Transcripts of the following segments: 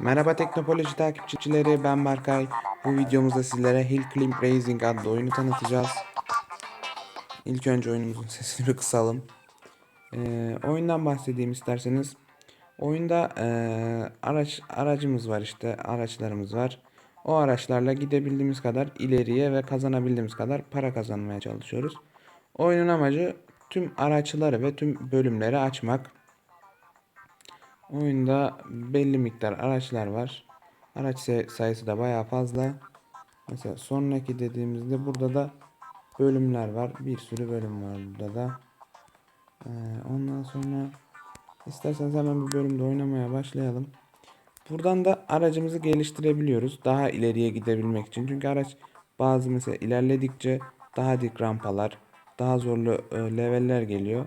Merhaba Teknoloji takipçileri ben Berkay. Bu videomuzda sizlere Hill Climb Racing adlı oyunu tanıtacağız. İlk önce oyunumuzun sesini kısalım. Ee, oyundan bahsedeyim isterseniz. Oyunda ee, araç aracımız var işte araçlarımız var. O araçlarla gidebildiğimiz kadar ileriye ve kazanabildiğimiz kadar para kazanmaya çalışıyoruz. Oyunun amacı tüm araçları ve tüm bölümleri açmak. Oyunda belli miktar araçlar var. Araç sayısı da bayağı fazla. Mesela sonraki dediğimizde burada da bölümler var. Bir sürü bölüm var burada da. Ee, ondan sonra isterseniz hemen bir bölümde oynamaya başlayalım. Buradan da aracımızı geliştirebiliyoruz. Daha ileriye gidebilmek için. Çünkü araç bazı mesela ilerledikçe daha dik rampalar, daha zorlu e, leveller geliyor.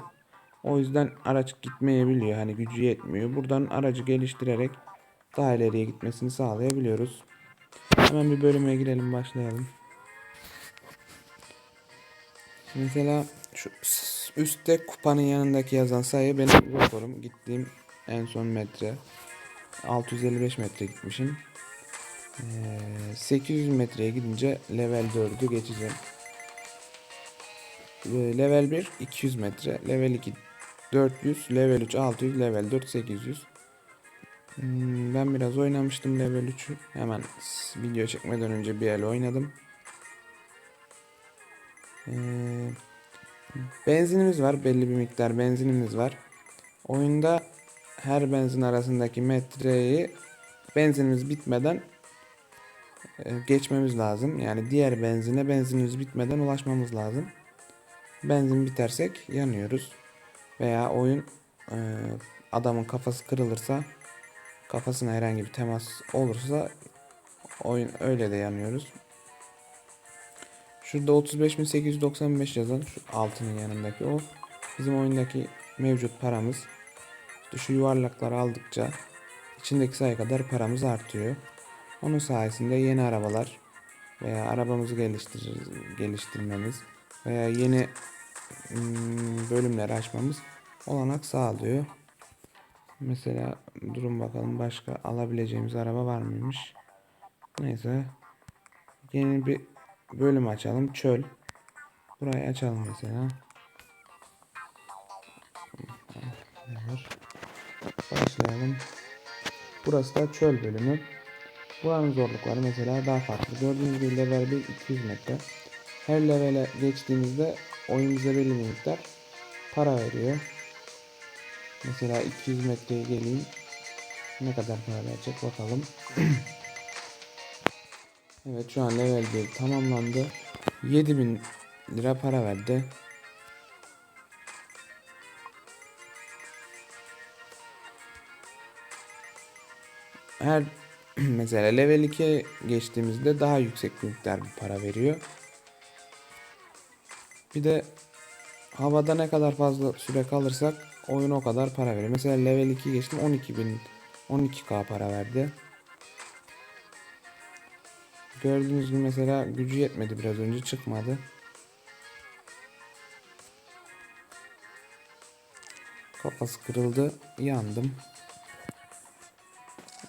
O yüzden araç gitmeyebiliyor. Hani gücü yetmiyor. Buradan aracı geliştirerek daha ileriye gitmesini sağlayabiliyoruz. Hemen bir bölüme girelim başlayalım. Mesela şu üstte kupanın yanındaki yazan sayı benim rekorum. Gittiğim en son metre. 655 metre gitmişim. Ee, 800 metreye gidince level 4'ü geçeceğim. Ee, level 1 200 metre, level 2 400, level 3 600, level 4 800. Hmm, ben biraz oynamıştım level 3'ü. Hemen video çekmeden önce bir el oynadım. Ee, benzinimiz var. Belli bir miktar benzinimiz var. Oyunda her benzin arasındaki metreyi benzinimiz bitmeden e, geçmemiz lazım. Yani diğer benzine benzinimiz bitmeden ulaşmamız lazım. Benzin bitersek yanıyoruz. Veya oyun e, adamın kafası kırılırsa kafasına herhangi bir temas olursa oyun öyle de yanıyoruz. Şurada 35.895 yazan şu altının yanındaki o bizim oyundaki mevcut paramız. İşte şu yuvarlakları aldıkça içindeki sayı kadar paramız artıyor. Onun sayesinde yeni arabalar veya arabamızı geliştir geliştirmemiz veya yeni hmm, bölümleri açmamız olanak sağlıyor. Mesela durun bakalım başka alabileceğimiz araba var mıymış? Neyse. Yeni bir bölüm açalım. Çöl. Burayı açalım mesela. Başlayalım. Burası da çöl bölümü. Buranın zorlukları mesela daha farklı. Gördüğünüz gibi level 1 200 metre. Her levele geçtiğimizde oyun bize belli miktar para veriyor. Mesela 200 metreye geleyim. Ne kadar para verecek bakalım. evet şu an level 1 tamamlandı. 7000 lira para verdi. Her mesela level 2'ye geçtiğimizde daha yüksek miktar bir para veriyor. Bir de havada ne kadar fazla süre kalırsak oyun o kadar para veriyor. Mesela level 2 geçtim 12 bin 12k para verdi. Gördüğünüz gibi mesela gücü yetmedi biraz önce çıkmadı. Kafası kırıldı. Yandım.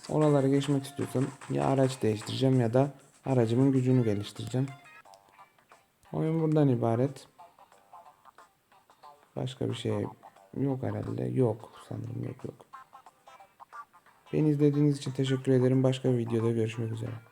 Oralara geçmek istiyorsam ya araç değiştireceğim ya da aracımın gücünü geliştireceğim. Oyun buradan ibaret. Başka bir şey yok herhalde. Yok sanırım yok yok. Beni izlediğiniz için teşekkür ederim. Başka bir videoda görüşmek üzere.